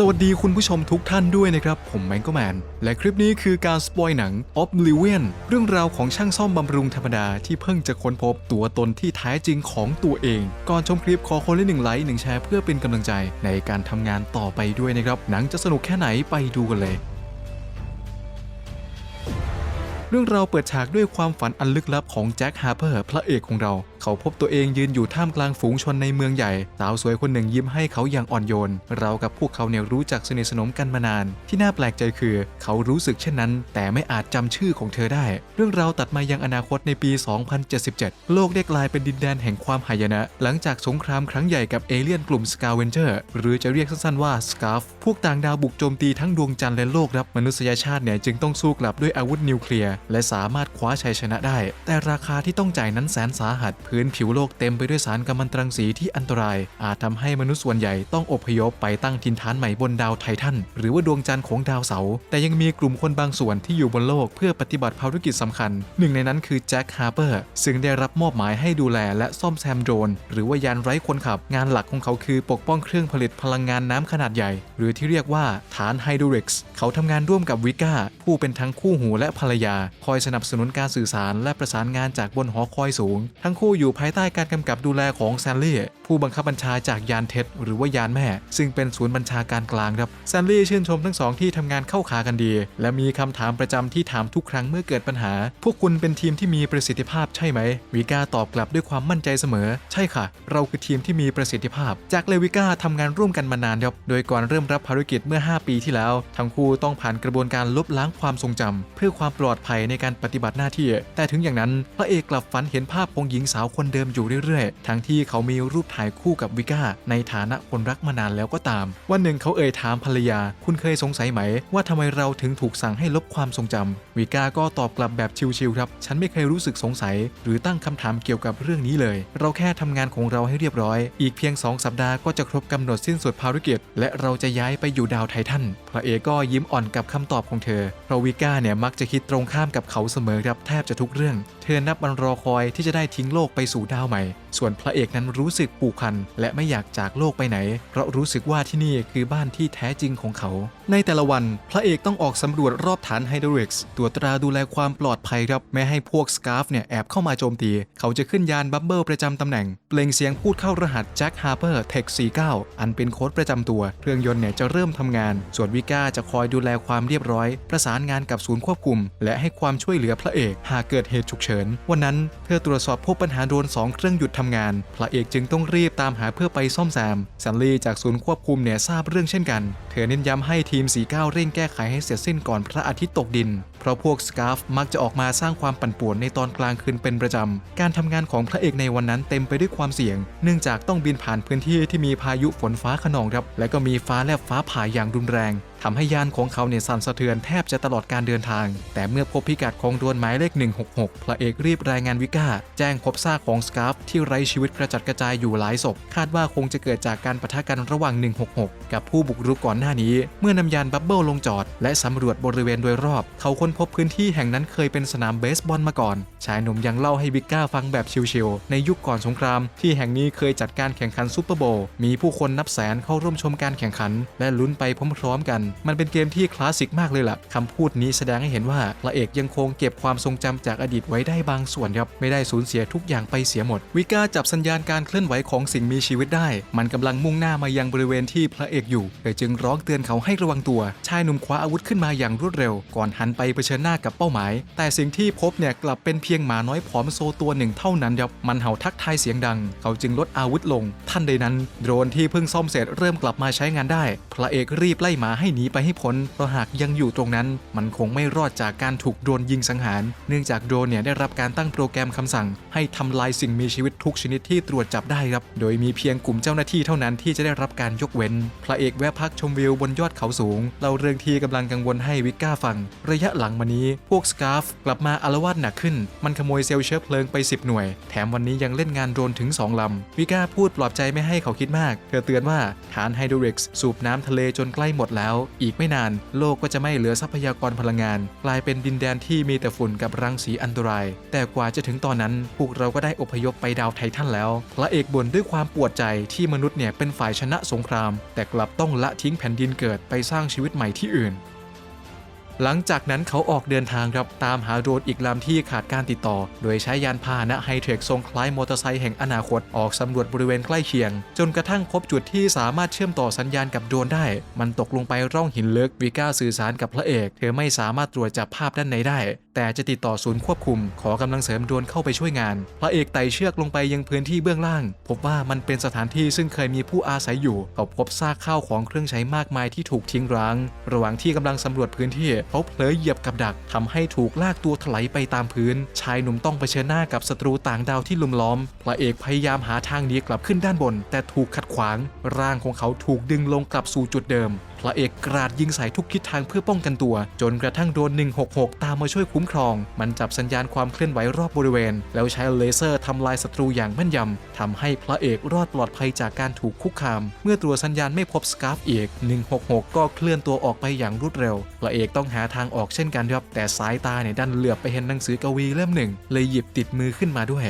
สวัสดีคุณผู้ชมทุกท่านด้วยนะครับ ผมแมงก็แมน และคลิปนี้คือการสปอยหนัง Oblivion เรื่องราวของช่างซ่อมบำรุงธรรมดาที่เพิ่งจะค้นพบตัวตนที่แท้จริงของตัวเอง ก่อนชมคลิปขอคนละหนึ่งไลค์หนึ่งแชร์เพื่อเป็นกำลังใจในการทำงานต่อไปด้วยนะครับ หนังจะสนุกแค่ไหนไปดูกันเลยเรื่องราวเปิดฉากด้วยความฝันอันลึกลับของแจ็คฮาร์เปอร์พระเอกของเรา เขาพบตัวเองยืนอยู่ท่ามกลางฝูงชนในเมืองใหญ่ สาวสวยคนหนึ่งยิ้มให้เขาอย่างอ่อนโยน เรากับพวกเขาเนี่ยรู้จักสนิทสนมกันมานาน ที่น่าแปลกใจคือ เขารู้สึกเช่นนั้น แต่ไม่อาจจำชื่อของเธอได้ เรื่องราวตัดมายังอนาคตในปี 2077 โลกได้กลายเป็นดินแดนแห่งความหายนะ หลังจากสงครามครั้งใหญ่กับเอเลี่ยนกลุ่มสกาเวนเจอร์หรือจะเรียกสั้นๆว่าสกาฟพวกต่างดาวบุกโจมตีทั้งดวงจันทร์และโลกครับมนุษยชาติเนี่ยจึงต้องสู้กลับด้วยอาวุธนิวเคลียร์และสามารถคว้าชัยชนะได้ แต่ราคาที่ต้องจ่ายนั้นแสนสาหัสพื้ื้นผิวโลกเต็มไปด้วยสารกัมมันตรังสีที่อันตราย อาจทำให้มนุษย์ส่วนใหญ่ต้องอพยพไปตั้งถิ่นฐานใหม่บนดาวไททันหรือว่าดวงจันทร์ของดาวเสาร์แต่ยังมีกลุ่มคนบางส่วนที่อยู่บนโลกเพื่อปฏิบัติภารกิจสำคัญ หนึ่งในนั้นคือแจ็คฮาร์เปอร์ซึ่งได้รับมอบหมายให้ดูแลและซ่อมแซมโดรนหรือว่ายานไร้คนขับ งานหลักของเขาคือปกป้องเครื่องผลิตพลังงานน้ำขนาดใหญ่ หรือที่เรียกว่าฐานไฮโดร i กส์เขาทำงานร่วมกับวิก้าผู้เป็นทั้งคู่หูและภรรยา คอยสนับสนุนการสื่อสารและประสานงานจากบนหอคอยสูง ทั้งคู่อยู่ภายใต้การกำกับดูแลของแซนลี่ผู้บังคับบัญชาจากยานเท็ดหรือว่ายานแม่ ซึ่งเป็นศูนย์บัญชาการกลางครับแซนลี่ชื่นชมทั้งสองที่ทำงานเข้าขากันดี และมีคำถามประจำที่ถามทุกครั้งเมื่อเกิดปัญหา พวกคุณเป็นทีมที่มีประสิทธิภาพใช่ไหมวิก้าตอบกลับด้วยความมั่นใจเสมอ ใช่ค่ะ เราคือทีมที่มีประสิทธิภาพ จากเลวิก้าทำงานร่วมกันมานานครับโดยก่อนเริ่มรับภารกิจเมื่อ 5 ปีที่แล้ว ทั้งคู่ต้องผ่านกระบวนการลบล้างความทรงจำเพื่อความปลอดภัยในการปฏิบัติหน้าที่ แต่ถึงอย่างนั้นพระเอกกลับฝันเห็นภาพของหญิงสาวคนเดิมอยู่เรื่อยๆ ทั้งที่เขามีรูปถ่ายคู่กับวิก้าในฐานะคนรักมานานแล้วก็ตาม วันหนึ่งเขาเอ่ยถามภรรยา คุณเคยสงสัยไหม ว่าทำไมเราถึงถูกสั่งให้ลบความทรงจำวิก้าก็ตอบกลับแบบชิวๆครับ ฉันไม่เคยรู้สึกสงสัย หรือตั้งคำถามเกี่ยวกับเรื่องนี้เลย เราแค่ทำงานของเราให้เรียบร้อย อีกเพียง 2 สัปดาห์ก็จะครบกำหนดสิ้นสุดภารกิจ และเราจะย้ายไปอยู่ดาวไททันพระเอกก็ยิ้มอ่อนกับคำตอบของเธอเพราะวิก้าเนี่ยมักจะคิดตรงข้ามกับเขาเสมอครับแทบจะทุกเรื่อง เธอนับวันรอคอยที่จะได้ทิ้งโลกไปสู่ดาวใหม่ ส่วนพระเอกนั้นรู้สึกผูกพัน และไม่อยากจากโลกไปไหน เพราะรู้สึกว่าที่นี่คือบ้านที่แท้จริงของเขา ในแต่ละวันพระเอกต้องออกสำรวจรอบฐานไฮโดร i กส์ตรวจตราดูแลความปลอดภัยครับไม่ให้พวกสกาฟเนี่ยแอบเข้ามาโจมตี เขาจะขึ้นยานบับเบิลประจำตำแหน่ง เปล่งเสียงพูดเข้ารหัสแจ็คฮาร์เปอร์เทค49 อันเป็นโค้ดประจำตัว เครื่องยนต์เนี่ยจะเริ่มทำงาน ส่วนวิก้าจะคอยดูแลความเรียบร้อย ประสานงานกับศูนย์ควบคุม และให้ความช่วยเหลือพระเอก หากเกิดเหตุฉุกเฉิน วันนั้นเธอตรวจสอบพบปัญหาโดรนสองเครื่องหยุดทำงาน พระเอกจึงต้องรีบตามหาเพื่อไปซ่อมแซมซันลี่จากศูนย์ควบคุมเนี่ยทราบเรื่องเช่นกัน เธอเน้นย้ำให้ทีม 49 เร่งแก้ไขให้เสร็จสิ้นก่อนพระอาทิตย์ตกดิน เพราะพวกสกาฟมักจะออกมาสร้างความปั่นป่วนในตอนกลางคืนเป็นประจำ การทำงานของพระเอกในวันนั้นเต็มไปด้วยความเสี่ยง เนื่องจากต้องบินผ่านพื้นที่ที่มีพายุฝนฟ้าขนองครับ และก็มีฟ้าแลบฟ้าผ่าอย่างรุนแรง ทำให้ยานของเขาเนี่ยสั่นสะเทือนแทบจะตลอดการเดินทาง แต่เมื่อพบพิกัดของดวลหมายเลข 166 พระเอกรีบรายงานวิก้า แจ้งพบซากของสกาฟที่ไร้ชีวิตกระจัดกระจายอยู่หลายศพ คาดว่าคงจะเกิดจากการปะทะกันระหว่าง 166 กับผู้บุกรุกก่อนหน้านี้ เมื่อนำยานบับเบิลลงจอด และสำรวจบริเวณโดยรอบ เขาค้นพบพื้นที่แห่งนั้นเคยเป็นสนามเบสบอลมาก่อน ชายหนุ่มยังเล่าให้วิก้าฟังแบบชิลๆในยุคก่อนสงคราม ที่แห่งนี้เคยจัดการแข่งขันซูเปอร์โบว์มีผู้คนนับแสนเข้าร่วมชมการแข่งขัน และลุ้นไปพร้อมๆกันมันเป็นเกมที่คลาสสิกมากเลยล่ะคำพูดนี้แสดงให้เห็นว่าพระเอกยังคงเก็บความทรงจำจากอดีตไว้ได้บางส่วนครับไม่ได้สูญเสียทุกอย่างไปเสียหมด วิก้าจับสัญญาณการเคลื่อนไหวของสิ่งมีชีวิตได้ มันกำลังมุ่งหน้ามายังบริเวณที่พระเอกอยู่เธอจึงร้องเตือนเขาให้ระวังตัว ชายหนุ่มคว้าอาวุธขึ้นมาอย่างรวดเร็ว ก่อนหันไปเผชิญหน้ากับเป้าหมาย แต่สิ่งที่พบเนี่ยกลับเป็นเพียงหมาน้อยผอมโซตัวหนึ่งเท่านั้นครับมันเห่าทักทายเสียงดัง เขาจึงลดอาวุธลง ท่านใดนั้น โดรนที่เพิ่งซ่อมเสร็จเริ่มกลับมาใช้งานได้ พระเอกรีบไล่หมาให้หนีไปให้พ้นเพราะหากยังอยู่ตรงนั้น มันคงไม่รอดจากการถูกโดรนยิงสังหาร เนื่องจากโดรนเนี่ยได้รับการตั้งโปรแกรมคำสั่ง ให้ทำลายสิ่งมีชีวิตทุกชนิดที่ตรวจจับได้ครับ โดยมีเพียงกลุ่มเจ้าหน้าที่เท่านั้นที่จะได้รับการยกเว้น พระเอกแวะพักชมวิวบนยอดเขาสูงเล่าเรื่องที่กำลังกังวลให้วิก้าฟัง ระยะหลังลังมานี้ พวกสกาฟกลับมาอารวาสหนักขึ้น มันขโมยเซลล์เชื้อเพลิงไป 10 หน่วย แถมวันนี้ยังเล่นงานโดรนถึง 2 ลำ วิก้าพูดปลอบใจไม่ให้เขาคิดมาก เธอเตือนว่าฐานไฮโดริกส์สูบน้ำทะเลจนใกล้หมดแล้วอีกไม่นาน โลกก็จะไม่เหลือทรัพยากรพลังงาน กลายเป็นดินแดนที่มีแต่ฝุ่นกับรังสีอันตราย แต่กว่าจะถึงตอนนั้น พวกเราก็ได้อพยพไปดาวไททันแล้ว พระเอกบ่นด้วยความปวดใจที่มนุษย์เนี่ยเป็นฝ่ายชนะสงคราม แต่กลับต้องละทิ้งแผ่นดินเกิดไปสร้างชีวิตใหม่ที่อื่น หลังจากนั้นเขาออกเดินทางครับตามหาโดรนอีกลำที่ขาดการติดต่อ โดยใช้ยานพาหนะไฮเทคทรงคล้ายมอเตอร์ไซค์แห่งอนาคตออกสำรวจบริเวณใกล้เคียง จนกระทั่งพบจุดที่สามารถเชื่อมต่อสัญญาณกับโดรนได้ มันตกลงไปร่องหินลึกวิก้าสื่อสารกับพระเอก เธอไม่สามารถตรวจจับภาพด้านในได้ แต่จะติดต่อศูนย์ควบคุม ขอกำลังเสริมโดรนเข้าไปช่วยงาน พระเอกไต่เชือกลงไปยังพื้นที่เบื้องล่าง พบว่ามันเป็นสถานที่ซึ่งเคยมีผู้อาศัยอยู่เขาพบซากข้าวของเครื่องใช้มากมายที่ถูกทิ้งร้าง ระหว่างที่กำลังสำรวจพื้นที่เขาเผลอเหยียบกับดักทำให้ถูกลากตัวถลายไปตามพื้น ชายหนุ่มต้องเผชิญหน้ากับศัตรูต่างดาวที่ลุมล้อมพระเอกพยายามหาทางหนีกลับขึ้นด้านบน แต่ถูกขัดขวาง ร่างของเขาถูกดึงลงกลับสู่จุดเดิม ระเอกกราดยิงใส่ทุกทิศทางเพื่อป้องกันตัว จนกระทั่งโดน 166 ตามมาช่วยคุ้มครอง มันจับสัญญาณความเคลื่อนไหวรอบบริเวณ แล้วใช้เลเซอร์ทำลายศัตรูอย่างแม่นยำทำให้พระเอกรอดปลอดภัยจากการถูกคุกคาม เมื่อตรวสัญญาณไม่พบสกาฟอีก166 ก็เคลื่อนตัวออกไปอย่างรวดเร็ว พระเอกต้องหาทางออกเช่นกันครับแต่สายตาเนี่ยดันเหลือบไปเห็นหนังสือกวีเล่มหนึ่งเลยหยิบติดมือขึ้นมาด้วย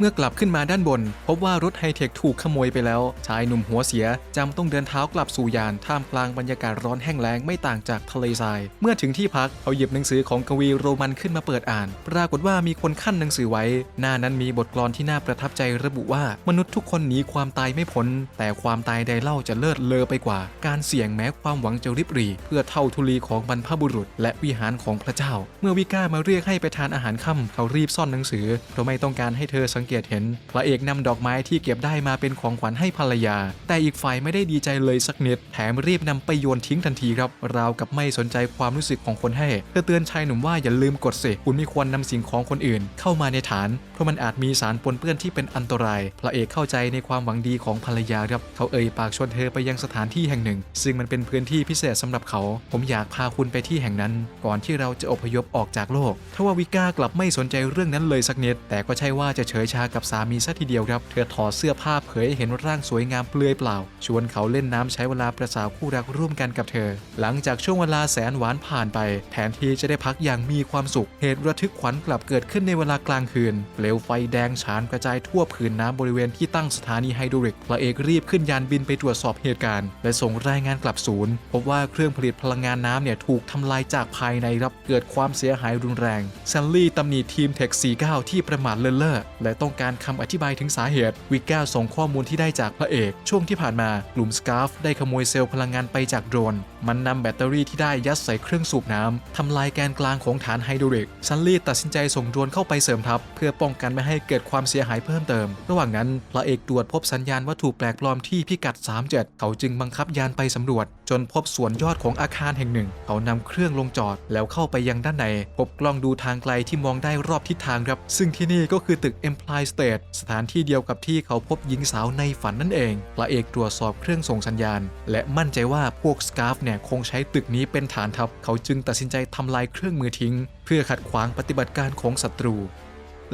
เมื่อกลับขึ้นมาด้านบน พบว่ารถไฮเทคถูกขโมยไปแล้ว ชายหนุ่มหัวเสียจำต้องเดินเท้ากลับสู่ยานท่ามกลางบรรยากาศร้อนแห้งแล้งไม่ต่างจากทะเลทราย เมื่อถึงที่พักเขาหยิบหนังสือของกวีโรมันขึ้นมาเปิดอ่าน ปรากฏว่ามีคนขั้นหนังสือไว้ หน้านั้นมีบทกลอนที่น่าประทับใจระบุว่ามนุษย์ทุกคนหนีความตายไม่พ้น แต่ความตายใดเล่าจะเลิศเลอไปกว่า การเสี่ยงแม้ความหวังจะริบหรี่ เพื่อเท่าทุลีของบรรพบุรุษ และวิหารของพระเจ้า เมื่อวิก้ามาเรียกให้ไปทานอาหารค่ำเขารีบซ่อนหนังสือเพราะไม่ต้องการให้เธอสังเกตเห็น พระเอกนำดอกไม้ที่เก็บได้มาเป็นของขวัญให้ภรรยา แต่อีกฝ่ายไม่ได้ดีใจเลยสักนิด แถมรีบนำไปโยนทิ้งทันทีครับ ราวกับไม่สนใจความรู้สึกของคนให้เธอเตือนชายหนุ่มว่าอย่าลืมกดสิคุณไม่ควรนำสิ่งของคนอื่น เข้ามาในฐาน เพราะมันอาจมีสารปนเปื้อนที่เป็นอันตราย พระเอกเข้าใจในความหวังดีของภรรยาครับ เขาเอ่ยปากชวนเธอไปยังสถานที่แห่งหนึ่ง ซึ่งมันเป็นพื้นที่พิเศษสำหรับเขา ผมอยากพาคุณไปที่แห่งนั้น ก่อนที่เราจะอพยพออกจากโลกทว่าวิก้ากลับไม่สนใจเรื่องนั้นเลยสักนิด แต่ก็ใช่ว่าจะเฉยชากับสามีซะทีเดียวครับ เธอถอดเสื้อผ้าเผยให้เห็นร่างสวยงามเปลือยเปล่า ชวนเขาเล่นน้ำใช้เวลาประสาวคู่รักร่วมกันกับเธอ หลังจากช่วงเวลาแสนหวานผ่านไป แทนที่จะได้พักอย่างมีความสุข เหตุระทึกขวัญกลับเกิดขึ้นในเวลากลางคืน เปลวไฟแดงฉานกระจายทั่วผืนน้ำบริเวณที่ตั้งสถานีไฮโดรลิกพระเอกรีบขึ้นยานบินไปตรวจสอบเหตุการณ์ และส่งรายงานกลับศูนย์ พบว่าเครื่องผลิตพลังงานน้ำเนี่ยถูกทำลายจากภายในรับเกิดความเสียหายรุนแรงแซนลี่ตำหนิทีมเทค49ที่ประมาทเลินเล่อและต้องการคำอธิบายถึงสาเหตุ วิก้าส่งข้อมูลที่ได้จากพระเอก ช่วงที่ผ่านมากลุ่มสกาฟได้ขโมยเซลล์พลังงานไปจากโดรน มันนำแบตเตอรี่ที่ได้ยัดใส่เครื่องสูบน้ำทำลายแกนกลางของฐานไฮโดรลิกซันลี่ตัดสินใจส่งโดรนเข้าไปเสริมทัพ เพื่อป้องกันไม่ให้เกิดความเสียหายเพิ่มเติม ระหว่างนั้นพระเอกตรวจพบสัญญาณวัตถุแปลกปลอมที่พิกัด 37 เขาจึงบังคับยานไปสำรวจ จนพบส่วนยอดของอาคารแห่งหนึ่ง เขานำเครื่องลงจอดแล้วเข้าไปยังด้านใน พบกล้องดูทางไกลที่มองได้รอบทิศทางครับ ซึ่งที่นี่ก็คือตึก Empire State สถานที่เดียวกับที่เขาพบหญิงสาวในฝันนั่นเองพระเอกตรวจสอบเครื่องส่งสัญญาณ และมั่นใจว่าพวกสกาฟเนี่ยคงใช้ตึกนี้เป็นฐานทัพ เขาจึงตัดสินใจทำลายเครื่องมือทิ้ง เพื่อขัดขวางปฏิบัติการของศัตรู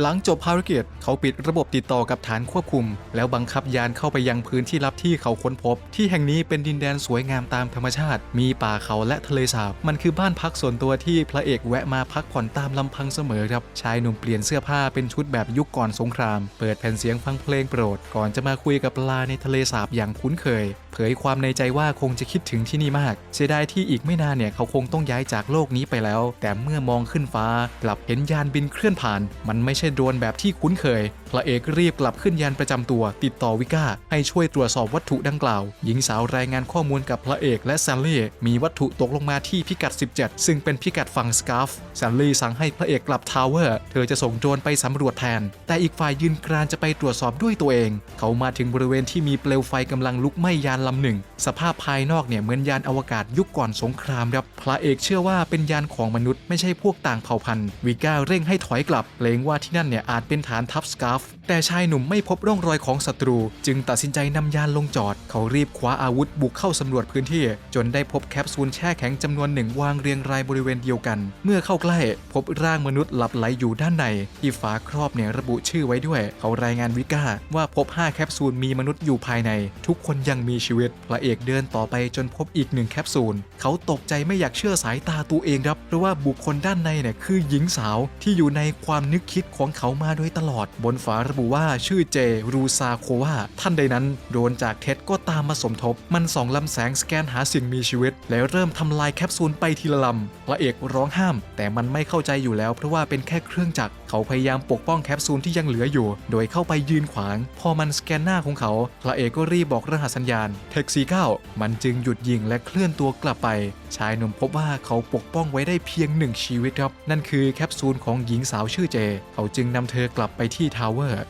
หลังจบภารกิจเขาปิดระบบติดต่อกับฐานควบคุม แล้วบังคับยานเข้าไปยังพื้นที่ลับที่เขาค้นพบ ที่แห่งนี้เป็นดินแดนสวยงามตามธรรมชาติ มีป่าเขาและทะเลสาบ มันคือบ้านพักส่วนตัวที่พระเอกแวะมาพักผ่อนตามลำพังเสมอครับ ชายหนุ่มเปลี่ยนเสื้อผ้าเป็นชุดแบบยุคก่อนสงคราม เปิดแผ่นเสียงฟังเพลงโปรด ก่อนจะมาคุยกับปลาในทะเลสาบอย่างคุ้นเคย เผยความในใจว่าคงจะคิดถึงที่นี่มาก เสียดายที่อีกไม่นานเนี่ยเขาคงต้องย้ายจากโลกนี้ไปแล้ว แต่เมื่อมองขึ้นฟ้ากลับเห็นยานบินเคลื่อนผ่าน มันไม่ใช่โดรนแบบที่คุ้นเคยพระเอกรีบกลับขึ้นยานประจำตัว ติดต่อวิก้า ให้ช่วยตรวจสอบวัตถุดังกล่าว หญิงสาวรายงานข้อมูลกับพระเอกและแซนลี่มีวัตถุตกลงมาที่พิกัด 17 ซึ่งเป็นพิกัดฝั่งสกาฟแซนลี่สั่งให้พระเอกกลับทาวเวอร์ เธอจะส่งโดรนไปสำรวจแทน แต่อีกฝ่ายยืนกรานจะไปตรวจสอบด้วยตัวเอง เขามาถึงบริเวณที่มีเปลวไฟกำลังลุกไหม้ยานลำหนึ่ง สภาพภายนอกเนี่ยเหมือนยานอวกาศยุคก่อนสงครามครับพระเอกเชื่อว่าเป็นยานของมนุษย์ไม่ใช่พวกต่างเผ่าพันธุ์วิก้าเร่งให้ถอยกลับเกรงว่าที่นั่นเนี่ยอาจเป็นฐานทัพสกาฟฟ แต่ชายหนุ่มไม่พบร่องรอยของศัตรู จึงตัดสินใจนำยานลงจอด เขารีบคว้าอาวุธบุกเข้าสำรวจพื้นที่ จนได้พบแคปซูลแช่แข็งจำนวนหนึ่งวางเรียงรายบริเวณเดียวกัน เมื่อเข้าใกล้ พบร่างมนุษย์หลับไหลอยู่ด้านใน ที่ฝาครอบเนี่ยระบุชื่อไว้ด้วย เขารายงานวิก้าว่าพบ 5 แคปซูลมีมนุษย์อยู่ภายใน ทุกคนยังมีชีวิต พระเอกเดินต่อไปจนพบอีกหนึ่งแคปซูล เขาตกใจไม่อยากเชื่อสายตาตัวเองครับ เพราะว่าบุคคลด้านในเนี่ยคือหญิงสาวที่อยู่ในความนึกคิดของเขามาโดยตลอดบนฝาระบุว่าชื่อเจรูซาโควาท่านใดนั้นโดนจากเท็ดก็ตามมาสมทบ มันส่องลำแสงสแกนหาสิ่งมีชีวิต แล้วเริ่มทำลายแคปซูลไปทีละลำพระเอกร้องห้าม แต่มันไม่เข้าใจอยู่แล้วเพราะว่าเป็นแค่เครื่องจักรเขาพยายามปกป้องแคปซูลที่ยังเหลืออยู่ โดยเข้าไปยืนขวาง พอมันสแกนหน้าของเขาพระเอกก็รีบบอกรหัสสัญญาณเทคซีเก้ามันจึงหยุดยิงและเคลื่อนตัวกลับไป ชายหนุ่มพบว่าเขาปกป้องไว้ได้เพียงหนึ่งชีวิตครับ นั่นคือแคปซูลของหญิงสาวชื่อเจ เขาจึงนำเธอกลับไปที่ทาวเวอร์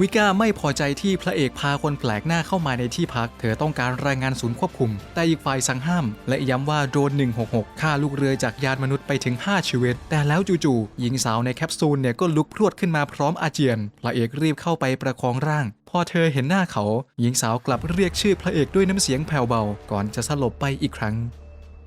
วิก้าไม่พอใจที่พระเอกพาคนแปลกหน้าเข้ามาในที่พัก เธอต้องการรายงานศูนย์ควบคุม แต่อีกฝ่ายสั่งห้าม และย้ำว่าโดน 166ฆ่าลูกเรือจากยานมนุษย์ไปถึง 5 ชีวิต แต่แล้วจู่ๆหญิงสาวในแคปซูลเนี่ยก็ลุกพรวดขึ้นมาพร้อมอาเจียน พระเอกรีบเข้าไปประคองร่าง พอเธอเห็นหน้าเขา หญิงสาวกลับเรียกชื่อพระเอกด้วยน้ำเสียงแผ่วเบา ก่อนจะสลบไปอีกครั้ง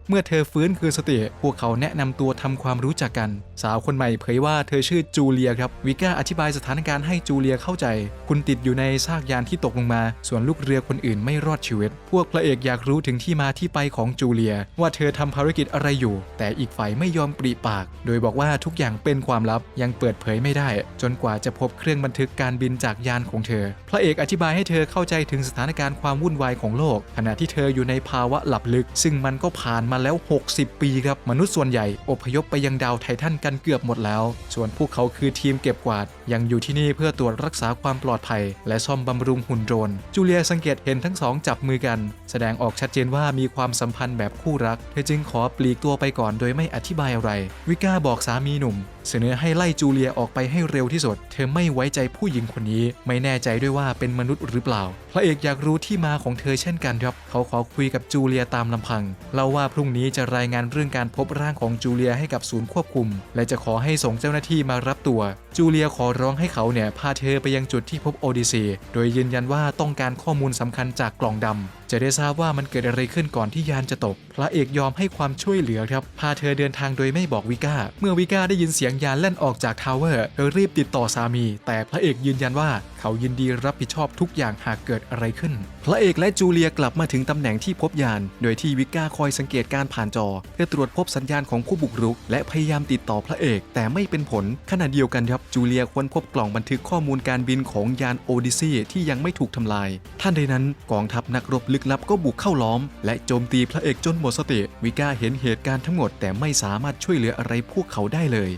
เมื่อเธอฟื้นคืนสติ พวกเขาแนะนำตัวทำความรู้จักกัน สาวคนใหม่เผยว่าเธอชื่อจูเลียครับ วิก้าอธิบายสถานการณ์ให้จูเลียเข้าใจ คุณติดอยู่ในซากยานที่ตกลงมา ส่วนลูกเรือคนอื่นไม่รอดชีวิต พวกพระเอกอยากรู้ถึงที่มาที่ไปของจูเลีย ว่าเธอทำภารกิจอะไรอยู่ แต่อีกฝ่ายไม่ยอมปริปาก โดยบอกว่าทุกอย่างเป็นความลับ ยังเปิดเผยไม่ได้ จนกว่าจะพบเครื่องบันทึกการบินจากยานของเธอ พระเอกอธิบายให้เธอเข้าใจถึงสถานการณ์ความวุ่นวายของโลก ขณะที่เธออยู่ในภาวะหลับลึก ซึ่งมันก็ผ่านมาแล้ว 60 ปีครับ มนุษย์ส่วนใหญ่อพยพไปยังดาวไททันกันเกือบหมดแล้ว ส่วนพวกเขาคือทีมเก็บกวาด ยังอยู่ที่นี่เพื่อตรวจรักษาความปลอดภัย และซ่อมบำรุงหุ่นโดรนจูเลียสังเกตเห็นทั้งสองจับมือกัน แสดงออกชัดเจนว่ามีความสัมพันธ์แบบคู่รัก เธอจึงขอปลีกตัวไปก่อนโดยไม่อธิบายอะไร วิก้าบอกสามีหนุ่ม เสนอให้ไล่จูเลียออกไปให้เร็วที่สุด เธอไม่ไว้ใจผู้หญิงคนนี้ ไม่แน่ใจด้วยว่าเป็นมนุษย์หรือเปล่า พระเอกอยากรู้ที่มาของเธอเช่นกันครับ เขาขอคุยกับจูเลียตามลำพังเล่าว่าพรุ่งนี้จะรายงานเรื่องการพบร่างของจูเลียให้กับศูนย์ควบคุม และจะขอให้ส่งเจ้าหน้าที่มารับตัว จูเลียขอร้องให้เขาเนี่ยพาเธอไปยังจุดที่พบโอดิซีโดยยืนยันว่าต้องการข้อมูลสำคัญจากกล่องดำจะได้ทราบว่ามันเกิดอะไรขึ้นก่อนที่ยานจะตก พระเอกยอมให้ความช่วยเหลือครับ พาเธอเดินทางโดยไม่บอกวิก้า เมื่อวิก้าได้ยินเสียงยานแล่นออกจากทาวเวอร์ เธอรีบติดต่อสามี แต่พระเอกยืนยันว่าเขายินดีรับผิดชอบทุกอย่างหากเกิดอะไรขึ้น พระเอกและจูเลียกลับมาถึงตำแหน่งที่พบยาน โดยที่วิก้าคอยสังเกตการผ่านจอ เพื่อตรวจพบสัญญาณของผู้บุกรุก และพยายามติดต่อพระเอก แต่ไม่เป็นผลขณะเดียวกันครับจูเลียค้นพบกล่องบันทึกข้อมูลการบินของยานโอดิซีที่ยังไม่ถูกทำลาย ท่านใดนั้นกองทัพนักรบลึกลับก็บุกเข้าล้อม และโจมตีพระเอกจนหมดสติ วิก้าเห็นเหตุการณ์ทั้งหมดแต่ไม่สามารถช่วยเหลืออะไรพวกเขาได้เลย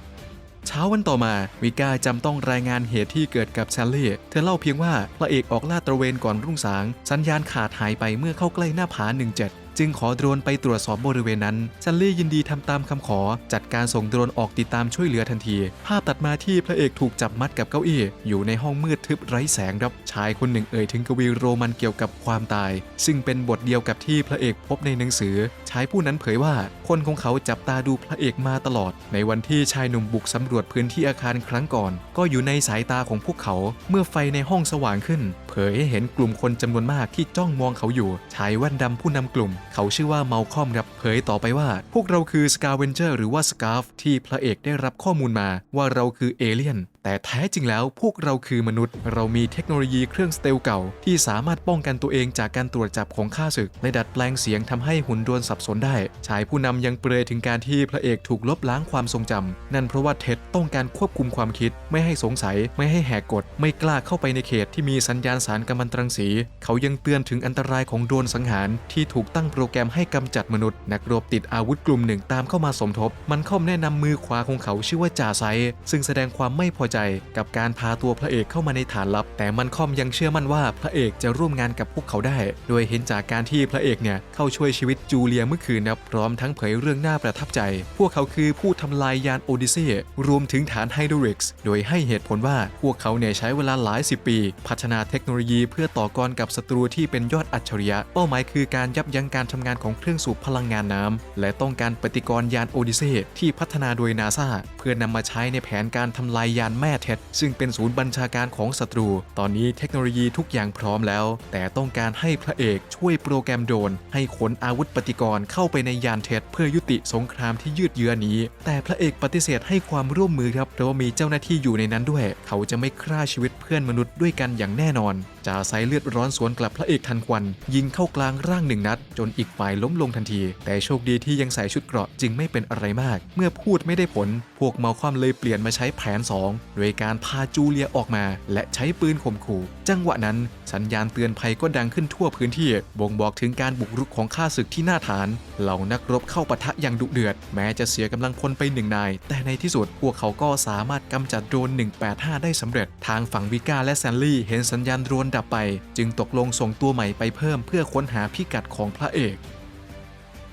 เช้าวันต่อมา วิก้าจำต้องรายงานเหตุที่เกิดกับแซลลี่ เธอเล่าเพียงว่าพระเอกออกลาดตระเวนก่อนรุ่งสาง สัญญาณขาดหายไปเมื่อเข้าใกล้หน้าผา 17 จึงขอโดรนไปตรวจสอบบริเวณนั้นซันลี่ยินดีทำตามคำขอ จัดการส่งโดรนออกติดตามช่วยเหลือทันที ภาพตัดมาที่พระเอกถูกจับมัดกับเก้าอี้ อยู่ในห้องมืดทึบไร้แสงครับชายคนหนึ่งเอ่ยถึงกวีโรมันเกี่ยวกับความตาย ซึ่งเป็นบทเดียวกับที่พระเอกพบในหนังสือ ชายผู้นั้นเผยว่า คนของเขาจับตาดูพระเอกมาตลอด ในวันที่ชายหนุ่มบุกสำรวจพื้นที่อาคารครั้งก่อน ก็อยู่ในสายตาของพวกเขา เมื่อไฟในห้องสว่างขึ้น เผยให้เห็นกลุ่มคนจำนวนมากที่จ้องมองเขาอยู่ ชายแว่นดำผู้นำกลุ่ม เขาชื่อว่าเมาคอมครับเผยต่อไปว่า พวกเราคือสกาเวนเจอร์หรือว่าสกาฟที่พระเอกได้รับข้อมูลมาว่าเราคือเอเลี่ยน แต่แท้จริงแล้วพวกเราคือมนุษย์ เรามีเทคโนโลยีเครื่องสเตลเก่า ที่สามารถป้องกันตัวเองจากการตรวจจับของข้าศึกและดัดแปลงเสียงทำให้หุ่นโดนสับสนได้ ชายผู้นำยังเปรยถึงการที่พระเอกถูกลบล้างความทรงจำนั่นเพราะว่าเท็ดต้องการควบคุมความคิด ไม่ให้สงสัย ไม่ให้แหกกฎ ไม่กล้าเข้าไปในเขตที่มีสัญญาณสารกัมมันตรังสี เขายังเตือนถึงอันตรายของโดนสังหาร ที่ถูกตั้งโปรแกรมให้กำจัดมนุษย์ นักรบติดอาวุธกลุ่มหนึ่งตามเข้ามาสมทบ มันเข้าแนะนำมือขวาของเขาชื่อว่าจ่าไซซึ่งแสดงความไม่พอใจกับการพาตัวพระเอกเข้ามาในฐานลับ แต่มันคอมยังเชื่อมั่นว่าพระเอกจะร่วมงานกับพวกเขาได้ โดยเห็นจากการที่พระเอกเนี่ยเข้าช่วยชีวิตจูเลียเมื่อคืนนะพร้อมทั้งเผยเรื่องน่าประทับใจ พวกเขาคือผู้ทำลายยานโอดิเซีรวมถึงฐานไฮโดริกส์โดยให้เหตุผลว่าพวกเขาเนี่ยใช้เวลาหลายสิบปี พัฒนาเทคโนโลยีเพื่อต่อกรกับศัตรูที่เป็นยอดอัจฉริยะ เป้าหมายคือการยับยั้งการทำงานของเครื่องสูบพลังงานน้ำและต้องการปฏิกรณ์ยานโอดิเซีที่พัฒนาโดยนาซาเพื่อนำมาใช้ในแผนการทำลายยานแม่ม่เท็ดซึ่งเป็นศูนย์บัญชาการของศัตรู ตอนนี้เทคโนโลยีทุกอย่างพร้อมแล้ว แต่ต้องการให้พระเอกช่วยโปรแกรมโดรนให้ขนอาวุธปฏิกรณ์เข้าไปในยานเท็ดเพื่อยุติสงครามที่ยืดเยื้อนี้ แต่พระเอกปฏิเสธให้ความร่วมมือครับเพราะว่ามีเจ้าหน้าที่อยู่ในนั้นด้วย เขาจะไม่ฆ่าชีวิตเพื่อนมนุษย์ด้วยกันอย่างแน่นอน จ่าไซเลือดร้อนสวนกลับพระเอกทันควัน ยิงเข้ากลางร่างหนึ่งนัด จนอีกฝ่ายล้มลงทันที แต่โชคดีที่ยังใส่ชุดเกราะจึงไม่เป็นอะไรมาก เมื่อพูดไม่ได้ผล พวกเมาคว่ำเลยเปลี่ยนมาใช้แผน 2 โดยการพาจูเลียออกมา และใช้ปืนข่มขู่ จังหวะนั้น สัญญาณเตือนภัยก็ดังขึ้นทั่วพื้นที่ บ่งบอกถึงการบุกรุกของข้าศึกที่หน้าฐาน เหล่านักรบเข้าปะทะอย่างดุเดือด แม้จะเสียกำลังพลไปหนึ่งนาย แต่ในที่สุดพวกเขาก็สามารถกำจัดโดรน185 ได้สำเร็จ ทางฝั่งวิก้าและแซนลี่เห็นสัญญาณโดรนดับไป จึงตกลงส่งตัวใหม่ไปเพิ่มเพื่อค้นหาพิกัดของพระเอก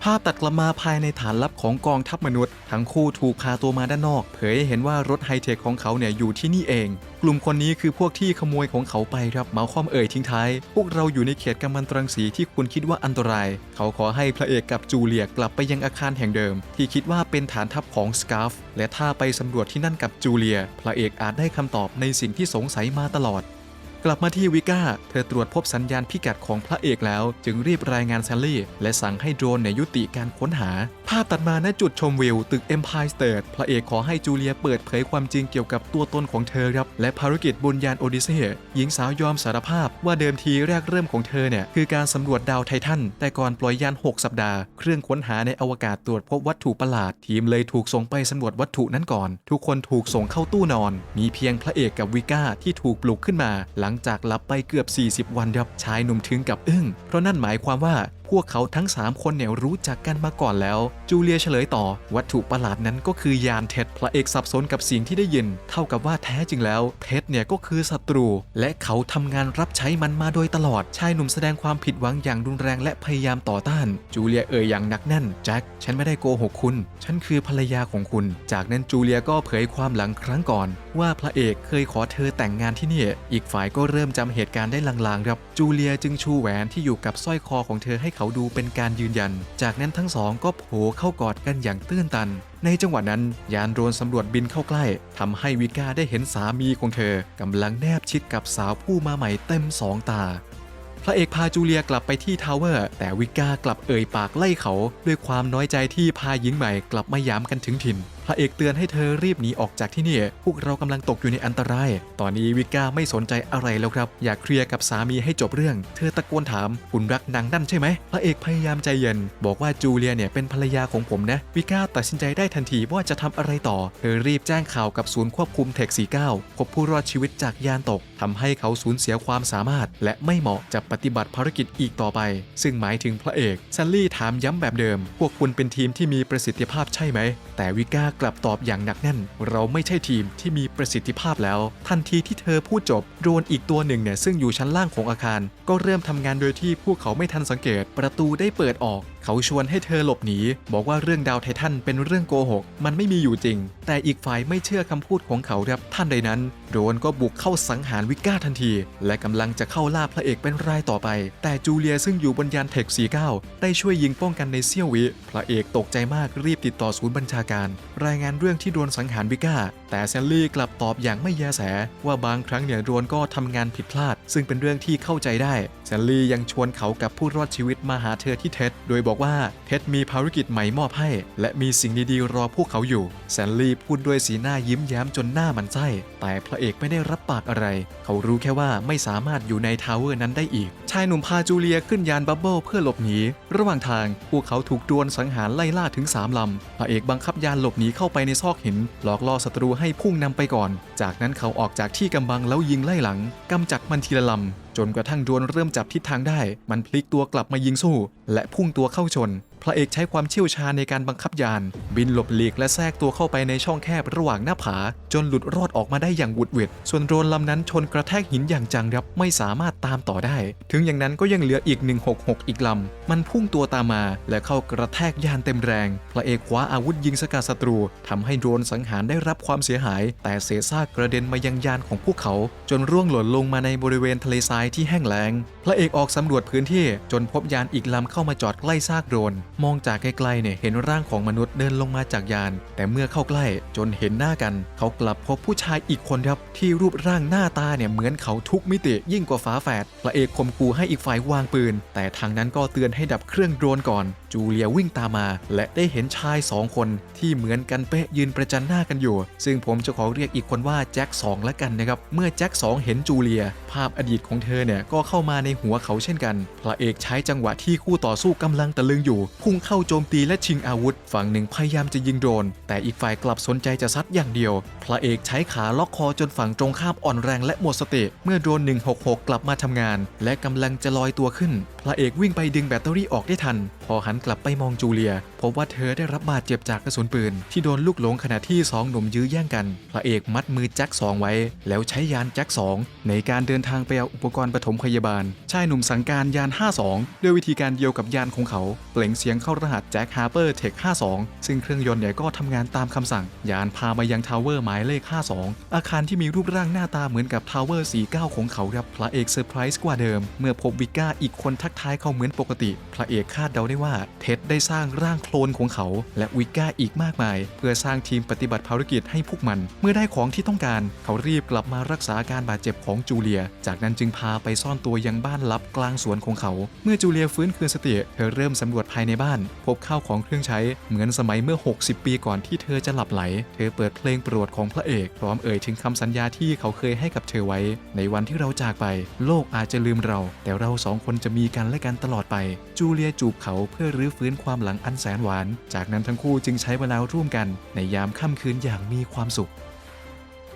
ภาพตัดกลับมาภายในฐานลับของกองทัพมนุษย์ ทั้งคู่ถูกพาตัวมาด้านนอก เผยให้เห็นว่ารถไฮเทคของเขาเนี่ยอยู่ที่นี่เอง กลุ่มคนนี้คือพวกที่ขโมยของเขาไปครับเมาคอมเอ่ยทิ้งท้าย พวกเราอยู่ในเขตกัมมันตรังสีที่คุณคิดว่าอันตราย เขาขอให้พระเอกกับจูเลียกลับไปยังอาคารแห่งเดิม ที่คิดว่าเป็นฐานทัพของสกาฟและถ้าไปสำรวจที่นั่นกับจูเลีย พระเอกอาจได้คำตอบในสิ่งที่สงสัยมาตลอด กลับมาที่วิก้า เธอตรวจพบสัญญาณพิกัดของพระเอกแล้ว จึงรีบรายงานแซลลี่ และสั่งให้โดรนเนยยุติการค้นหา ภาพตัดมาณจุดชมวิว ตึก Empire State พระเอกขอให้จูเลียเปิดเผยความจริงเกี่ยวกับตัวตนของเธอครับ และภารกิจบนยานโอดิเซ่หญิงสาวยอมสารภาพว่าเดิมทีแรกเริ่มของเธอเนี่ยคือการสำรวจดาวไททันแต่ก่อนปล่อยยาน 6 สัปดาห์ เครื่องค้นหาในอวกาศตรวจพบวัตถุประหลาด ทีมเลยถูกส่งไปสำรวจวัตถุนั้นก่อน ทุกคนถูกส่งเข้าตู้นอน มีเพียงพระเอกกับวิก้าที่ถูกปลุกขึ้นมาหลังงจากหลับไปเกือบ 40 วันครับชายหนุ่มถึงกับอึ้ง เพราะนั่นหมายความว่าพวกเขาทั้ง 3 คนเนี่ยรู้จักกันมาก่อนแล้ว จูเลียเฉลยต่อ วัตถุประหลาดนั้นก็คือยานเท็ดพระเอกสับสนกับสิ่งที่ได้ยิน เท่ากับว่าแท้จริงแล้วเท็ดเนี่ยก็คือศัตรู และเขาทำงานรับใช้มันมาโดยตลอด ชายหนุ่มแสดงความผิดหวังอย่างรุนแรงและพยายามต่อต้าน จูเลียเอ่ยอย่างหนักแน่นแจ็คฉันไม่ได้โกหกคุณ ฉันคือภรรยาของคุณ จากนั้นจูเลียก็เผยความหลังครั้งก่อนว่าพระเอกเคยขอเธอแต่งงานที่นี่ อีกฝ่ายก็เริ่มจำเหตุการณ์ได้ลางๆครับ จูเลียจึงชูแหวนที่อยู่กับสร้อยคอของเธอให้เขาดูเป็นการยืนยัน จากนั้นทั้งสองก็โผล่เข้ากอดกันอย่างตื้นตัน ในจังหวะนั้น ยานโดรนสำรวจบินเข้าใกล้ทำให้วิก้าได้เห็นสามีของเธอกำลังแนบชิดกับสาวผู้มาใหม่เต็มสองตาพระเอกพาจูเลียกลับไปที่ทาวเวอร์ แต่วิก้ากลับเอ่ยปากไล่เขา ด้วยความน้อยใจที่พาหญิงใหม่กลับมายามกันถึงถิ่น พระเอกเตือนให้เธอรีบหนีออกจากที่นี่ พวกเรากำลังตกอยู่ในอันตราย ตอนนี้วิก้าไม่สนใจอะไรแล้วครับ อยากเคลียร์กับสามีให้จบเรื่อง เธอตะโกนถาม คุณรักนางนั่นใช่ไหม พระเอกพยายามใจเย็น บอกว่าจูเลียเนี่ยเป็นภรรยาของผมนะ วิก้าตัดสินใจได้ทันทีว่าจะทำอะไรต่อ เธอรีบแจ้งข่าวกับศูนย์ควบคุมเทค49พบผู้รอดชีวิตจากยานตกทำให้เขาสูญเสียความสามารถ และไม่เหมาะจะปฏิบัติภารกิจอีกต่อไป ซึ่งหมายถึงพระเอกซันลี่ถามย้ำแบบเดิม พวกคุณเป็นทีมที่มีประสิทธิภาพใช่ไหม แต่วิก้ากลับตอบอย่างหนักแน่น เราไม่ใช่ทีมที่มีประสิทธิภาพแล้ว ทันทีที่เธอพูดจบโดรนอีกตัวหนึ่งเนี่ยซึ่งอยู่ชั้นล่างของอาคาร ก็เริ่มทำงานโดยที่พวกเขาไม่ทันสังเกต ประตูได้เปิดออก เขาชวนให้เธอหลบหนี บอกว่าเรื่องดาวไททันเป็นเรื่องโกหก มันไม่มีอยู่จริง แต่อีกฝ่ายไม่เชื่อคำพูดของเขาครับท่านใดนั้น โดนก็บุกเข้าสังหารวิก้าทันที และกำลังจะเข้าล่าพระเอกเป็นรายต่อไป แต่จูเลียซึ่งอยู่บนยานเทค 49 ได้ช่วยยิงป้องกันในเสี้ยววิ พระเอกตกใจมากรีบติดต่อศูนย์บัญชาการ รายงานเรื่องที่โดนสังหารวิก้า แต่แซลลี่กลับตอบอย่างไม่แยแส ว่าบางครั้งเนี่ยโดนก็ทำงานผิดพลาด ซึ่งเป็นเรื่องที่เข้าใจได้แซลลี่ยังชวนเขากับผู้รอดชีวิตมาหาเธอที่เท็ดโดยบอกว่าเท็ดมีภารกิจใหม่มอบให้ และมีสิ่งดีๆรอพวกเขาอยู่แซลลี่พูดด้วยสีหน้ายิ้มแย้มจนหน้ามันไส้แต่พระเอกไม่ได้รับปากอะไร เขารู้แค่ว่าไม่สามารถอยู่ในทาวเวอร์นั้นได้อีก ชายหนุ่มพาจูเลียขึ้นยานบับเบิลเพื่อหลบหนี ระหว่างทางพวกเขาถูกโดรนสังหารไล่ล่าถึง 3 ลำ พระเอกบังคับยานหลบหนีเข้าไปในซอกหิน หลอกล่อศัตรูให้พุ่งนำไปก่อน จากนั้นเขาออกจากที่กำบังแล้วยิงไล่หลังกำจัดมันทีละลำจนกระทั่งโดวนเริ่มจับทิศทางได้ มันพลิกตัวกลับมายิงสู้ และพุ่งตัวเข้าชน พระเอกใช้ความเชี่ยวชาญในการบังคับยาน บินหลบหลีกและแทรกตัวเข้าไปในช่องแคบระหว่างหน้าผา จนหลุดรอดออกมาได้อย่างหวุดหวิดส่วนโดรนลำนั้นชนกระแทกหินอย่างจังครับไม่สามารถตามต่อได้ ถึงอย่างนั้นก็ยังเหลืออีก 166 อีกลำ มันพุ่งตัวตามมา และเข้ากระแทกยานเต็มแรง พระเอกคว้าอาวุธยิงสกัดศัตรูทำให้โดรนสังหารได้รับความเสียหาย แต่เศษซากกระเด็นมายังยานของพวกเขา จนร่วงหล่นลงมาในบริเวณทะเลทรายที่แห้งแล้ง พระเอกออกสำรวจพื้นที่จนพบยานอีกลำเข้ามาจอดใกล้ซากโดรนมองจากไกลๆเนี่ยเห็นร่างของมนุษย์เดินลงมาจากยาน แต่เมื่อเข้าใกล้จนเห็นหน้ากัน เขากลับพบผู้ชายอีกคนครับ ที่รูปร่างหน้าตาเนี่ยเหมือนเขาทุกมิติยิ่งกว่าฝาแฝดพระเอกข่มขู่ให้อีกฝ่ายวางปืน แต่ทางนั้นก็เตือนให้ดับเครื่องโดรนก่อน จูเลียวิ่งตามมา และได้เห็นชายสองคนที่เหมือนกันเป๊ะยืนประจันหน้ากันอยู่ ซึ่งผมจะขอเรียกอีกคนว่าแจ็คสองละกันนะครับ เมื่อแจ็คสองเห็นจูเลีย ภาพอดีตของเธอเนี่ย ก็เข้ามาในหัวเขาเช่นกัน พระเอกใช้จังหวะที่คู่ต่อสู้กำลังตะลึงอยู่ พุ่งเข้าโจมตีและชิงอาวุธ ฝั่งหนึ่งพยายามจะยิงโดน แต่อีกฝ่ายกลับสนใจจะซัดอย่างเดียว พระเอกใช้ขาล็อกคอจนฝั่งตรงข้ามอ่อนแรงและหมดสติ เมื่อโดน 166 กลับมาทำงาน และกำลังจะลอยตัวขึ้น พระเอกวิ่งไปดึงแบตเตอรี่ออกได้ทัน พอหันกลับไปมองจูเลีย พบว่าเธอได้รับบาดเจ็บจากกระสุนปืน ที่โดนลูกหลงขณะที่สองหนุ่มยื้อแย่งกัน พระเอกมัดมือแจ็คสองไว้ แล้วใช้ยานแจ็คสองในการเดินทางไปเอาอุปกรณ์ปฐมพยาบาล ชายหนุ่มสังการยาน 52 ด้วยวิธีการเดียวกับยานของเขา เปล่งเสียงเข้ารหัสแจ็คฮาร์เปอร์เทค52 ซึ่งเครื่องยนต์เนี่ยก็ทำงานตามคำสั่ง ยานพามายังทาวเวอร์หมายเลข 52 อาคารที่มีรูปร่างหน้าตาเหมือนกับทาวเวอร์49 ของเขาครับพระเอกเซอร์ไพรส์กว่าเดิม เมื่อพบวิก้าอีกคนทักทายเขาเหมือนปกติ พระเอกคาดเดาได้ว่าเท็ดได้สร้างร่างโคลนของเขา และวิก้าอีกมากมาย เพื่อสร้างทีมปฏิบัติภารกิจให้พวกมัน เมื่อได้ของที่ต้องการ เขารีบกลับมารักษาการบาดเจ็บของจูเลีย จากนั้นจึงพาไปซ่อนตัวยังบ้านลับกลางสวนของเขา เมื่อจูเลียฟื้นคืนสติเธอเริ่มสำรวจภายในบ้าน พบข้าวของเครื่องใช้เหมือนสมัยเมื่อ 60 ปีก่อนที่เธอจะหลับไหล เธอเปิดเพลงโปรดของพระเอกพร้อมเอ่ยถึงคำสัญญาที่เขาเคยให้กับเธอไว้ ในวันที่เราจากไป โลกอาจจะลืมเรา แต่เราสองคนจะมีกันและกันตลอดไป จูเลียจูบเขาเพื่อรื้อฟื้นความหลังอันแสนหวาน จากนั้นทั้งคู่จึงใช้เวลาร่วมกันในยามค่ำคืนอย่างมีความสุข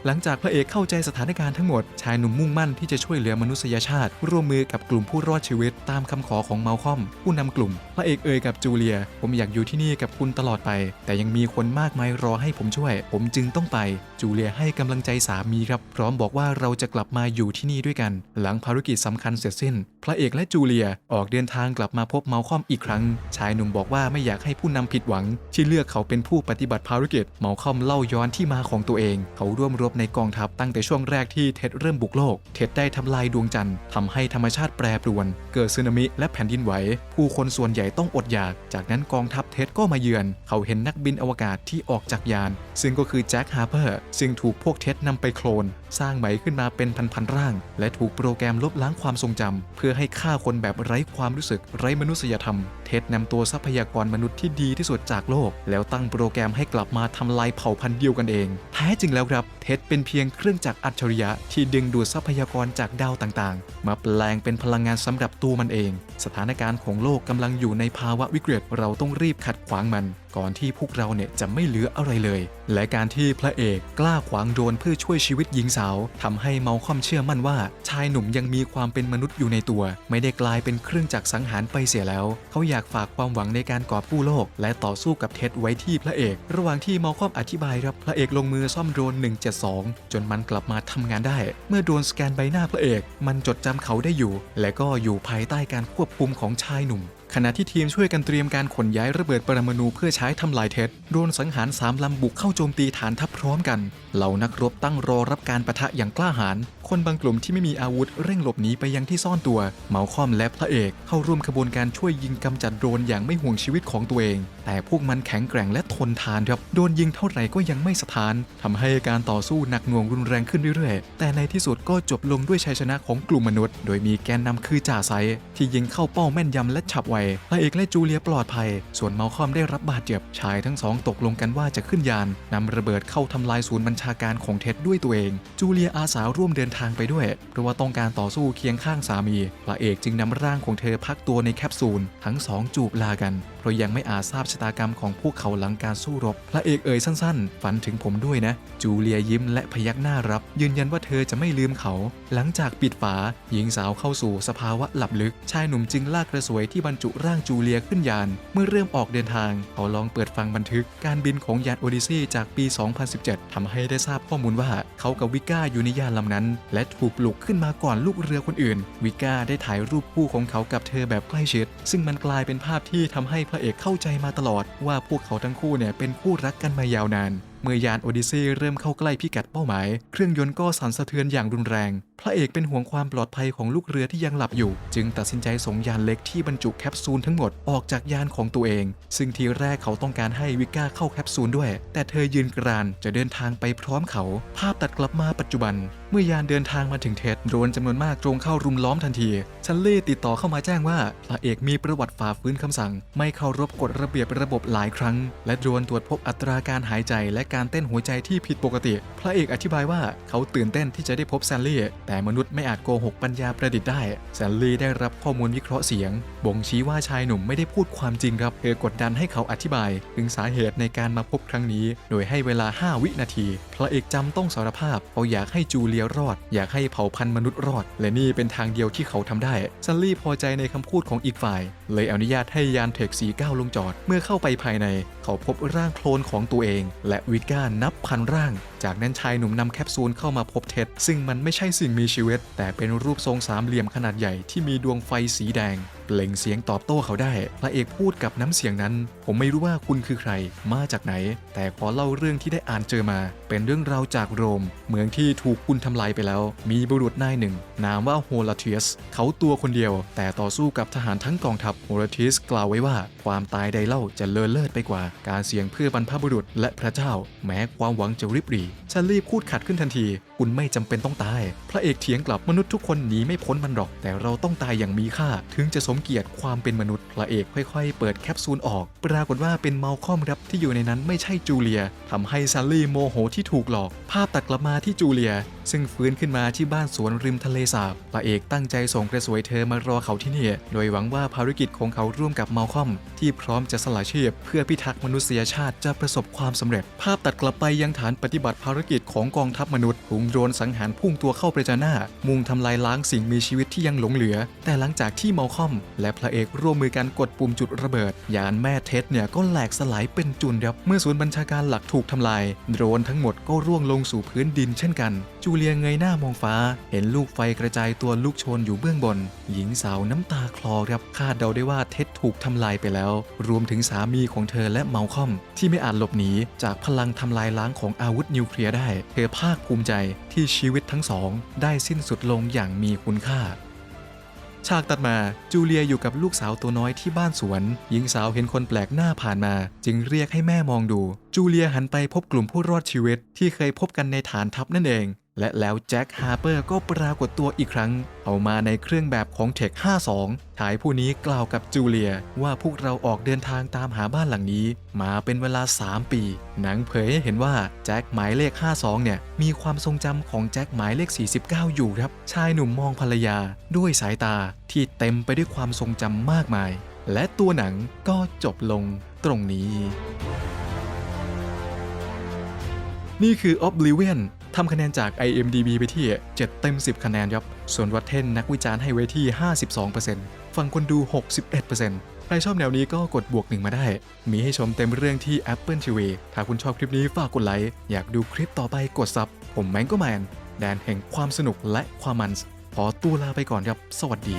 หลังจากพระเอกเข้าใจสถานการณ์ทั้งหมด ชายหนุ่มมุ่งมั่นที่จะช่วยเหลือมนุษยชาติ ร่วมมือกับกลุ่มผู้รอดชีวิตตามคำขอของเมาคอม ผู้นำกลุ่ม พระเอกเอ่ยกับจูเลีย ผมอยากอยู่ที่นี่กับคุณตลอดไป แต่ยังมีคนมากมายรอให้ผมช่วย ผมจึงต้องไป จูเลียให้กำลังใจสามีครับ พร้อมบอกว่าเราจะกลับมาอยู่ที่นี่ด้วยกัน หลังภารกิจสำคัญเสร็จสิ้น พระเอกและจูเลียออกเดินทางกลับมาพบเมาคอมอีกครั้ง ชายหนุ่มบอกว่าไม่อยากให้ผู้นำผิดหวัง ที่เลือกเขาเป็นผู้ปฏิบัติภารกิจ เมาคอมเล่าย้อนที่มาของตัวเอง เขาร่วมรบในกองทัพตั้งแต่ช่วงแรกที่เท็ดเริ่มบุกโลก เท็ดได้ทำลายดวงจันทร์ทำให้ธรรมชาติแปรปรวน เกิดสึนามิและแผ่นดินไหว ผู้คนส่วนใหญ่ต้องอดอยาก จากนั้นกองทัพเท็ดก็มาเยือน เขาเห็นนักบินอวกาศที่ออกจากยาน ซึ่งก็คือแจ็คฮาร์เปอร์ซึ่งถูกพวกเท็ดนำไปโคลน สร้างใหม่ขึ้นมาเป็นพันๆร่าง และถูกโปรแกรมลบล้างความทรงจำเพื่อให้ฆ่าคนแบบไร้ความรู้สึกไร้มนุษยธรรม เท็ดนำตัวทรัพยากรมนุษย์ที่ดีที่สุดจากโลก แล้วตั้งโปรแกรมให้กลับมาทำลายเผ่าพันธุ์เดียวกันเอง แท้จริงแล้วครับเท็ดเป็นเพียงเครื่องจักรอัจฉริยะที่ดึงดูดทรัพยากรจากดาวต่างๆ มาแปลงเป็นพลังงานสำหรับตัวมันเอง สถานการณ์ของโลกกำลังอยู่ในภาวะวิกฤตเราต้องรีบขัดขวางมัน ก่อนที่พวกเราเนี่ยจะไม่เหลืออะไรเลย และการที่พระเอกกล้าขวางโดนเพื่อช่วยชีวิตหญิงสาวทำให้เมาคอมเชื่อมั่นว่า ชายหนุ่มยังมีความเป็นมนุษย์อยู่ในตัว ไม่ได้กลายเป็นเครื่องจักรสังหารไปเสียแล้ว เขาอยากฝากความหวังในการกอบกู้โลก และต่อสู้กับเท็ดไว้ที่พระเอก ระหว่างที่เมาคอมอธิบายครับพระเอกลงมือซ่อมโดรน172 จนมันกลับมาทำงานได้ เมื่อโดนสแกนใบหน้าพระเอก มันจดจำเขาได้อยู่ และก็อยู่ภายใต้การควบคุมของชายหนุ่ม ขณะที่ทีมช่วยกันเตรียมการขนย้ายระเบิดปรมาณูเพื่อใช้ทำลายเท็ดโดนสังหารสามลำบุกเข้าโจมตีฐานทัพพร้อมกัน เหล่านักรบตั้งรอรับการประทะอย่างกล้าหาญ คนบางกลุ่มที่ไม่มีอาวุธเร่งหลบหนีไปยังที่ซ่อนตัว เมาคอมและพระเอก เข้าร่วมขบวนการช่วยยิงกำจัดโดรนอย่างไม่ห่วงชีวิตของตัวเอง แต่พวกมันแข็งแกร่งและทนทานครับ โดนยิงเท่าไหร่ก็ยังไม่สะท้านทำให้การต่อสู้หนักหน่วงรุนแรงขึ้นเรื่อยๆ แต่ในที่สุดก็จบลงด้วยชัยชนะของกลุ่มมนุษย์ โดยมีแกนนำคือจ่าไซที่ยิงเข้าเป้าแม่นยำและฉับไวพระเอกและจูเลียปลอดภัย ส่วนเมาคอมได้รับบาดเจ็บ ชายทั้งสองตกลงกันว่าจะขึ้นยานนำระเบิดเข้าทำลายศูนย์บัญชาการของเท็ดด้วยตัวเอง จูเลียอาสาร่วมเดินทางไปด้วย เพราะว่าต้องการต่อสู้เคียงข้างสามี พระเอกจึงนำร่างของเธอพักตัวในแคปซูล ทั้งสองจูบลากัน ราะยังไม่อาจทราบชะตากรรมของพวกเขาหลังการสู้รบ พระเอกเอ่ยสั้นๆ ฝันถึงผมด้วยนะ จูเลียยิ้มและพยักหน้ารับ ยืนยันว่าเธอจะไม่ลืมเขา หลังจากปิดฝา หญิงสาวเข้าสู่สภาวะหลับลึก ชายหนุ่มจึงลากกระสวยที่บรรจุร่างจูเลียขึ้นยาน เมื่อเริ่มออกเดินทาง เขาลองเปิดฟังบันทึก การบินของยานโอดิซีจากปี 2017ทำให้ได้ทราบข้อมูลว่า เขากับวิก้าอยู่ในยานลำนั้น และถูกปลุกขึ้นมาก่อนลูกเรือคนอื่น วิก้าได้ถ่ายรูปคู่ของเขากับเธอแบบใกล้ชิด ซึ่งมันกลายเป็นภาพที่ทำให้พระเอกเข้าใจมาตลอดว่าพวกเขาทั้งคู่เนี่ยเป็นคู่รักกันมายาวนาน เมื่อยานโอดิซีเริ่มเข้าใกล้พิกัดเป้าหมาย เครื่องยนต์ก็สั่นสะเทือนอย่างรุนแรงพระเอกเป็นห่วงความปลอดภัยของลูกเรือที่ยังหลับอยู่ จึงตัดสินใจส่งยานเล็กที่บรรจุแคปซูลทั้งหมดออกจากยานของตัวเอง ซึ่งทีแรกเขาต้องการให้วิก้าเข้าแคปซูลด้วย แต่เธอยืนกรานจะเดินทางไปพร้อมเขา ภาพตัดกลับมาปัจจุบัน เมื่อยานเดินทางมาถึงเท็ดโดนจำนวนมากตรงเข้ารุมล้อมทันทีชันเล่ติดต่อเข้ามาแจ้งว่าพระเอกมีประวัติฝ่าฝืนคำสั่ง ไม่เคารพกฎระเบียบระบบหลายครั้ง และโดนตรวจพบอัตราการหายใจและการเต้นหัวใจที่ผิดปกติ พระเอกอธิบายว่าเขาตื่นเต้นที่จะได้พบแซนลี่แต่มนุษย์ไม่อาจโกหกปัญญาประดิษฐ์ได้แซนลี่ได้รับข้อมูลวิเคราะห์เสียง บ่งชี้ว่าชายหนุ่มไม่ได้พูดความจริงครับเธอกดดันให้เขาอธิบาย ถึงสาเหตุในการมาพบครั้งนี้ โดยให้เวลา 5 วินาที พระเอกจำต้องสารภาพเขาอยากให้จูเลียรอด อยากให้เผ่าพันธุ์มนุษย์รอด และนี่เป็นทางเดียวที่เขาทำได้ซันลี่พอใจในคำพูดของอีกฝ่าย เลยอนุญาตให้ยานเทค49ลงจอด เมื่อเข้าไปภายใน เขาพบร่างโคลนของตัวเอง และวิก้านับพันร่างจากนั้นชายหนุ่มนำแคปซูลเข้ามาพบเท็ดซึ่งมันไม่ใช่สิ่งมีชีวิต แต่เป็นรูปทรงสามเหลี่ยมขนาดใหญ่ที่มีดวงไฟสีแดง เปล่งเสียงตอบโต้เขาได้ พระเอกพูดกับน้ำเสียงนั้น ผมไม่รู้ว่าคุณคือใคร มาจากไหน แต่ขอเล่าเรื่องที่ได้อ่านเจอมา เป็นเรื่องราวจากโรม เมืองที่ถูกคุณทำลายไปแล้ว มีบุรุษนายหนึ่ง นามว่าโฮลาเทียส เขาตัวคนเดียว แต่ต่อสู้กับทหารทั้งกองทัพ โฮลาเทียสกล่าวไว้ว่า ความตายใดเล่าจะเลอเลิศไปกว่า การเสี่ยงเพื่อบรรพบุรุษและพระเจ้า แม้ความหวังจะริบหรี่ชันลี่พูดขัดขึ้นทันที คุณไม่จำเป็นต้องตาย พระเอกเถียงกลับมนุษย์ทุกคนหนีไม่พ้นมันหรอก แต่เราต้องตายอย่างมีค่า ถึงจะสมเกียรติความเป็นมนุษย์ พระเอกค่อยๆ เปิดแคปซูลออก ปรากฏว่าเป็นเมาคอมครับที่อยู่ในนั้นไม่ใช่จูเลียทำให้ซันลี่โมโหที่ถูกหลอก ภาพตัดกลับมาที่จูเลีย ซึ่งฟื้นขึ้นมาที่บ้านสวนริมทะเลสาบ พระเอกตั้งใจส่งกระสวยเธอมารอเขาที่นี่ โดยหวังว่าภารกิจของเขาร่วมกับเมาคอม ที่พร้อมจะสละชีพ เพื่อพิทักษ์มนุษยชาติจะประสบความสำเร็จ ภาพตัดกลับไปยังฐานปฏิบัติภารกิจของกองทัพมนุษย์หุงโดรนสังหารพุ่งตัวเข้าประจันหน้า มุ่งทำลายล้างสิ่งมีชีวิตที่ยังหลงเหลือ แต่หลังจากที่เมาคอม และพระเอกร่วมมือกันกดปุ่มจุดระเบิด ยานแม่เท็ดเนี่ยก็แหลกสลายเป็นจุนครับเมื่อศูนย์บัญชาการหลักถูกทำลาย โดรนทั้งหมดก็ร่วงลงสู่พื้นดินเช่นกัน จูเลียเงยหน้ามองฟ้า เห็นลูกไฟกระจายตัวลูกชนอยู่เบื้องบน หญิงสาวน้ำตาคลอครับคาดเดาได้ว่าเท็ดถูกทำลายไปแล้ว รวมถึงสามีของเธอและเมาคอม ที่ไม่อาจหลบหนีจากพลังทำลายล้างของอาวุธนิวเคลียร์ได้ เธอภาคภูมิใจที่ชีวิตทั้งสองได้สิ้นสุดลงอย่างมีคุณค่า ฉากตัดมาจูเลียอยู่กับลูกสาวตัวน้อยที่บ้านสวน หญิงสาวเห็นคนแปลกหน้าผ่านมา จึงเรียกให้แม่มองดู จูเลียหันไปพบกลุ่มผู้รอดชีวิตที่เคยพบกันในฐานทัพนั่นเอง และแล้วแจ็คฮาร์เปอร์ก็ปรากฏตัวอีกครั้ง เอามาในเครื่องแบบของเทค 52 ชายผู้นี้กล่าวกับจูเลียว่าพวกเราออกเดินทางตามหาบ้านหลังนี้ มาเป็นเวลา 3 ปี หนังเผยให้เห็นว่าแจ็คหมายเลข 52 เนี่ย มีความทรงจำของแจ็คหมายเลข 49 อยู่ครับ ชายหนุ่มมองภรรยาด้วยสายตาที่เต็มไปด้วยความทรงจำมากมาย และตัวหนังก็จบลงตรงนี้ นี่คือ Oblivion ทำคะแนนจาก IMDb ไปที่ 7 เต็ม 10 คะแนนครับ ส่วนวัตเทนนักวิจารณ์ให้ไว้ที่ 52%ฝั่งคนดู 61%ใครชอบแนวนี้ก็กดบวกหนึ่งมาได้ มีให้ชมเต็มเรื่องที่ Apple TV ถ้าคุณชอบคลิปนี้ฝากกดไลค์ อยากดูคลิปต่อไปกดซับ ผมแมงก็แมน แดนแห่งความสนุกและความมัน ขอตัวลาไปก่อนครับ สวัสดี